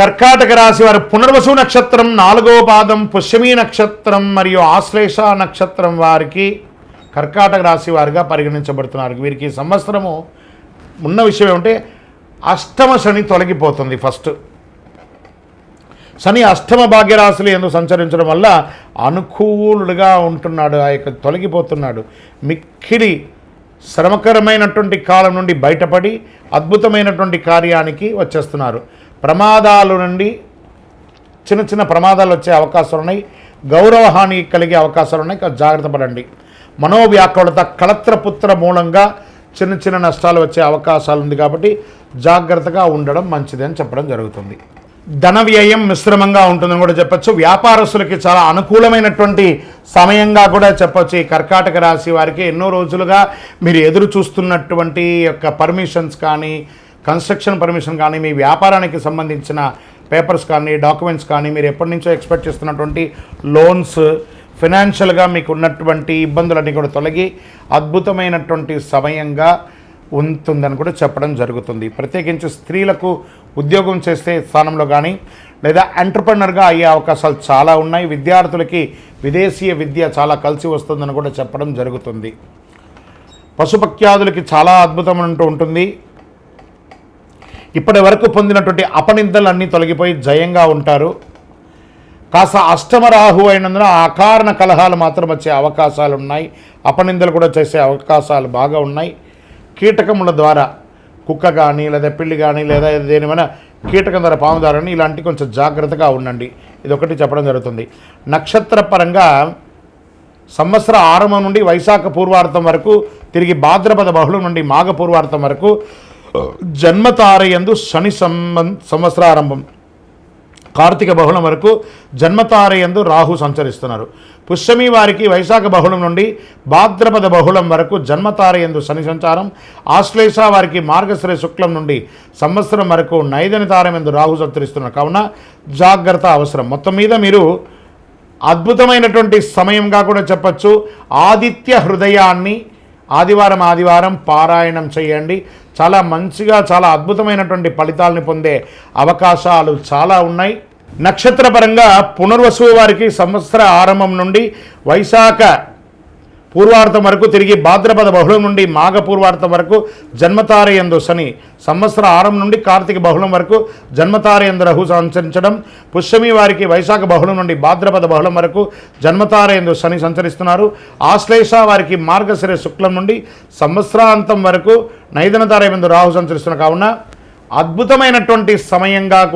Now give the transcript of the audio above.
కర్కాటక రాశి వారు పునర్వసు నక్షత్రం నాలుగో పాదం పుష్యమి నక్షత్రం మరియు ఆశ్లేష నక్షత్రం వారికి కర్కాటక రాశి వారిగా పరిగణించబడుతున్నారు. వీరికి సంవత్సరము ఉన్న విషయం ఏమంటే అష్టమ శని తొలగిపోతుంది ఫస్ట్. శని అష్టమ భాగ్యరాశులు ఎందుకు సంచరించడం వల్ల అనుకూలుడుగా ఉంటున్నాడు ఆ యొక్క తొలగిపోతున్నాడు. మిక్కిలి శ్రమకరమైనటువంటి కాలం నుండి బయటపడి అద్భుతమైనటువంటి కార్యానికి వచ్చేస్తున్నారు. ప్రమాదాల నుండి చిన్న చిన్న ప్రమాదాలు వచ్చే అవకాశాలు ఉన్నాయి. గౌరవహాని కలిగే అవకాశాలు ఉన్నాయి. జాగ్రత్త పడండి. మనోవ్యాకులత కళత్రపుత్ర మూలంగా చిన్న చిన్న నష్టాలు వచ్చే అవకాశాలు ఉంది కాబట్టి జాగ్రత్తగా ఉండడం మంచిది అని చెప్పడం జరుగుతుంది. ధన వ్యయం మిశ్రమంగా ఉంటుందని కూడా చెప్పచ్చు. వ్యాపారస్తులకి చాలా అనుకూలమైనటువంటి సమయంగా కూడా చెప్పొచ్చు. ఈ కర్కాటక రాశి వారికి ఎన్నో రోజులుగా మీరు ఎదురు చూస్తున్నటువంటి యొక్క పర్మిషన్స్ కానీ కన్స్ట్రక్షన్ పర్మిషన్ కానీ మీ వ్యాపారానికి సంబంధించిన పేపర్స్ కానీ డాక్యుమెంట్స్ కానీ మీరు ఎప్పటి నుంచో ఎక్స్పెక్ట్ చేస్తున్నటువంటి లోన్స్ ఫినాన్షియల్గా మీకు ఉన్నటువంటి ఇబ్బందులన్నీ కూడా తొలగి అద్భుతమైనటువంటి సమయంగా ఉంటుందని కూడా చెప్పడం జరుగుతుంది. ప్రత్యేకించి స్త్రీలకు ఉద్యోగం చేసే స్థానంలో కానీ లేదా ఎంటర్ప్రినర్గా అయ్యే అవకాశాలు చాలా ఉన్నాయి. విద్యార్థులకి విదేశీయ విద్య చాలా కలిసి వస్తుందని కూడా చెప్పడం జరుగుతుంది. పశుపక్యాదులకి చాలా అద్భుతమంటూ ఉంటుంది. ఇప్పటి వరకు పొందినటువంటి అపనిందలన్నీ తొలగిపోయి జయంగా ఉంటారు. కాస్త అష్టమరాహు అయినందున అకారణ కలహాలు మాత్రం వచ్చే అవకాశాలు ఉన్నాయి అపనిందలు కూడా చేసే అవకాశాలు బాగా ఉన్నాయి. కీటకముల ద్వారా కుక్క కానీ లేదా పిల్లి కానీ లేదా దేనిమైనా కీటకం ద్వారా పాము ద్వారా ఇలాంటి కొంచెం జాగ్రత్తగా ఉండండి. ఇది ఒకటి చెప్పడం జరుగుతుంది. నక్షత్ర పరంగా సంవత్సర ఆరంభం నుండి వైశాఖ పూర్వార్థం వరకు తిరిగి భాద్రపద బహుళం నుండి మాఘ పూర్వార్థం వరకు జన్మతారయందు శని సంబం సంవత్సరారంభం. కార్తీక బహుళం వరకు జన్మతారయందు రాహు సంచరిస్తున్నారు. పుష్యమి వారికి వైశాఖ బహుళం నుండి భాద్రపద బహుళం వరకు జన్మతారయందు శని సంచారం. ఆశ్లేష వారికి మార్గశ్రీ శుక్లం నుండి సంవత్సరం వరకు నైదని తారయందు రాహు సంచరిస్తున్నారు. కావున జాగ్రత్త అవసరం. మొత్తం మీద మీరు అద్భుతమైనటువంటి సమయంగా కూడా చెప్పచ్చు. ఆదిత్య హృదయాన్ని ఆదివారం ఆదివారం పారాయణం చేయండి. చాలా మంచిగా చాలా అద్భుతమైనటువంటి ఫలితాలని పొందే అవకాశాలు చాలా ఉన్నాయి. నక్షత్రపరంగా పునర్వసు వారికి సంవత్సర ఆరంభం నుండి వైశాఖ పూర్వార్థం వరకు తిరిగి భాద్రపద బహుళం నుండి మాఘ పూర్వార్థం వరకు జన్మతారయందు శని సంవత్సర ఆరంభం నుండి కార్తీక బహుళం వరకు జన్మతారయందు రహు సంచరించడం పుష్యమి వారికి వైశాఖ బహుళం నుండి భాద్రపద బహుళం వరకు జన్మతారయందు శని సంచరిస్తున్నారు. ఆశ్లేష వారికి మార్గశిర శుక్లం నుండి సంవత్సరాంతం వరకు నైదన ముందు రాహు సంచరిస్తున్న కావున అద్భుతమైనటువంటి సమయంగా కూడా